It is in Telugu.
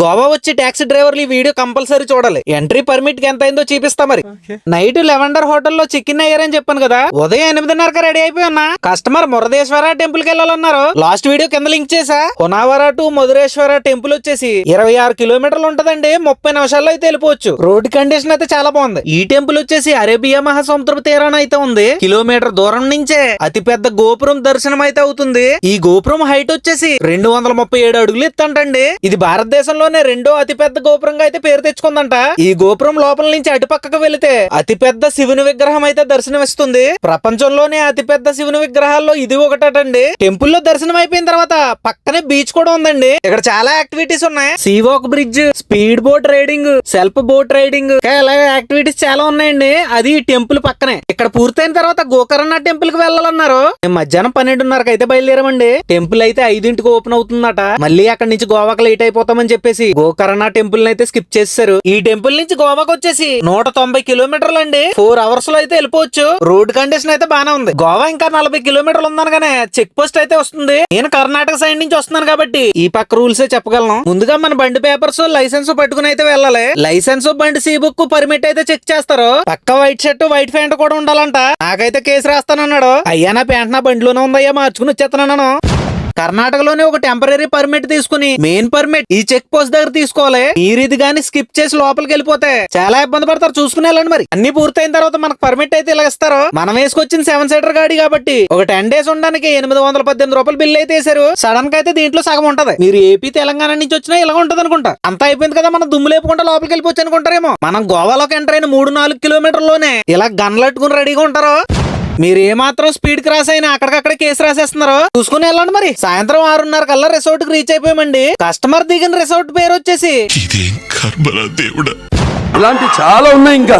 గోవా వచ్చి టాక్సీ డ్రైవర్లు ఈ వీడియో కంపల్సరీ చూడాలి. ఎంట్రీ పర్మిట్కి ఎంత అయిందో చూపిస్తా మరి. నైట్ లెవెండర్ హోటల్లో చికెన్ అయ్యారని చెప్పాను కదా. ఉదయం ఎనిమిదిన్నరకు రెడీ అయిపోయి ఉన్నా. కస్టమర్ మురదేశ్వర టెంపుల్కి వెళ్ళాలన్నారు. లాస్ట్ వీడియో కింద లింక్ చేసా హునావర టు మధురేశ్వర టెంపుల్ వచ్చేసి ఇరవై ఆరు కిలోమీటర్లు ఉంటదండి. ముప్పై నిమిషాల్లో అయితే వెళ్ళిపోవచ్చు. రోడ్ కండిషన్ అయితే చాలా బాగుంది. ఈ టెంపుల్ వచ్చేసి అరేబియా మహాసముద్ర తీరాన అయితే ఉంది. కిలోమీటర్ దూరం నుంచే అతి పెద్ద గోపురం దర్శనం అయితే అవుతుంది. ఈ గోపురం హైట్ వచ్చేసి రెండు వందల ముప్పై ఏడు అడుగులు ఎత్తంటండి. ఇది భారతదేశంలోనే రెండో అతి పెద్ద గోపురంగా అయితే పేరు తెచ్చుకుందంట. ఈ గోపురం లోపల నుంచి అటుపక్కకు వెళితే అతి పెద్ద శివుని విగ్రహం అయితే దర్శనమిస్తుంది. ప్రపంచంలోనే అతి పెద్ద శివుని విగ్రహాల్లో ఇది ఒకటండి టెంపుల్లో దర్శనం అయిపోయిన తర్వాత పక్కనే బీచ్ కూడా ఉందండి. ఇక్కడ చాలా యాక్టివిటీస్ ఉన్నాయి. Sea walk bridge speed boat riding self boat riding ఇలాగే యాక్టివిటీస్ చాలా ఉన్నాయండి. అది టెంపుల్ పక్కనే. ఇక్కడ పూర్తయిన తర్వాత గోకర్ణ టెంపుల్కి వెళ్ళాలన్నారు. మేము మధ్యాహ్నం పన్నెండున్నరకు అయితే బయలుదేరామండి. టెంపుల్ అయితే ఐదింటికి ఓపెన్ అవుతుందట. మళ్ళీ అక్కడి నుంచి గోవాకి లేట్ అయిపోతామని చెప్పేసి గోకర్ణ టెంపుల్ అయితే స్కిప్ చేశారు ఈ టెంపుల్ నుంచి గోవాకి వచ్చేసి నూట తొంభై కిలోమీటర్లు అండి. ఫోర్ అవర్స్లో అయితే వెళ్ళిపోవచ్చు. రోడ్ కండిషన్ అయితే బానే ఉంది. గోవా ఇంకా నలభై కిలోమీటర్లు ఉందనగానే చెక్ పోస్ట్ అయితే వస్తుంది. నేను కర్ణాటక సైడ్ నుంచి వస్తున్నాను కాబట్టి ఈ పక్క రూల్స్ చెప్పగలను. ముందుగా మన బండి పేపర్స్ లైసెన్స్ పట్టుకుని అయితే వెళ్ళాలి. లైసెన్స్ బండి సీ బుక్ పర్మిట్ అయితే చెక్ చేస్తారు. పక్క వైట్ షర్ట్ వైట్ ప్యాంట్ కూడా ఉండాలంట. నాకైతే కేసు రాస్తానన్నాడు. అయ్యా నా ప్యాంట్ నా బండిలోనే ఉందయ్యా మార్చుకుని వచ్చేస్తున్నాను కర్ణాటకలోనే ఒక టెంపరీ పర్మిట్ తీసుకుని మెయిన్ పర్మిట్ ఈ చెక్ పోస్ట్ దగ్గర తీసుకోవాలి. మీరు ఇది గానీ స్కిప్ చేసి లోపలికి వెళ్ళిపోతే చాలా ఇబ్బంది పడతారు. చూసుకుని వెళ్ళండి మరి. అన్ని పూర్తయిన తర్వాత మనకు పర్మిట్ అయితే ఇలా ఇస్తారు. మనం వేసుకొచ్చిన సెవెన్ సీటర్ గాడి కాబట్టి ఒక టెన్ డేస్ ఉండడానికి ఎనిమిది వందల పద్దెనిమిది రూపాయలు బిల్ అయితే వేసారు సడన్గా అయితే దీంట్లో సగం ఉంటది. మీరు ఏపీ తెలంగాణ నుంచి వచ్చినా ఇలా ఉంటది అనుకుంటా. అంతా అయిపోయింది కదా మనం దుమ్ము లేపుకుంటా లోపలికి వెళ్ళిపోవచ్చు అనుకుంటారేమో. మనం గోవాలోకి ఎంటర్ అయిన మూడు నాలుగు కిలోమీటర్లోనే ఇలా గన్లట్టుకుని రెడీగా ఉంటారు. మీరు ఏమాత్రం స్పీడ్ క్రాస్ అయినా అక్కడికక్కడ కేసు రాసేస్తున్నారు? చూసుకుని వెళ్ళండి మరి. సాయంత్రం ఆరున్నర కల్లా రిసార్ట్కి రీచ్ అయిపోయామండి. కస్టమర్ దిగిన రిసార్ట్ పేరు వచ్చేసి ఇదేం కర్మరా దేవుడా? ఇలాంటి చాలా ఉన్నాయి ఇంకా.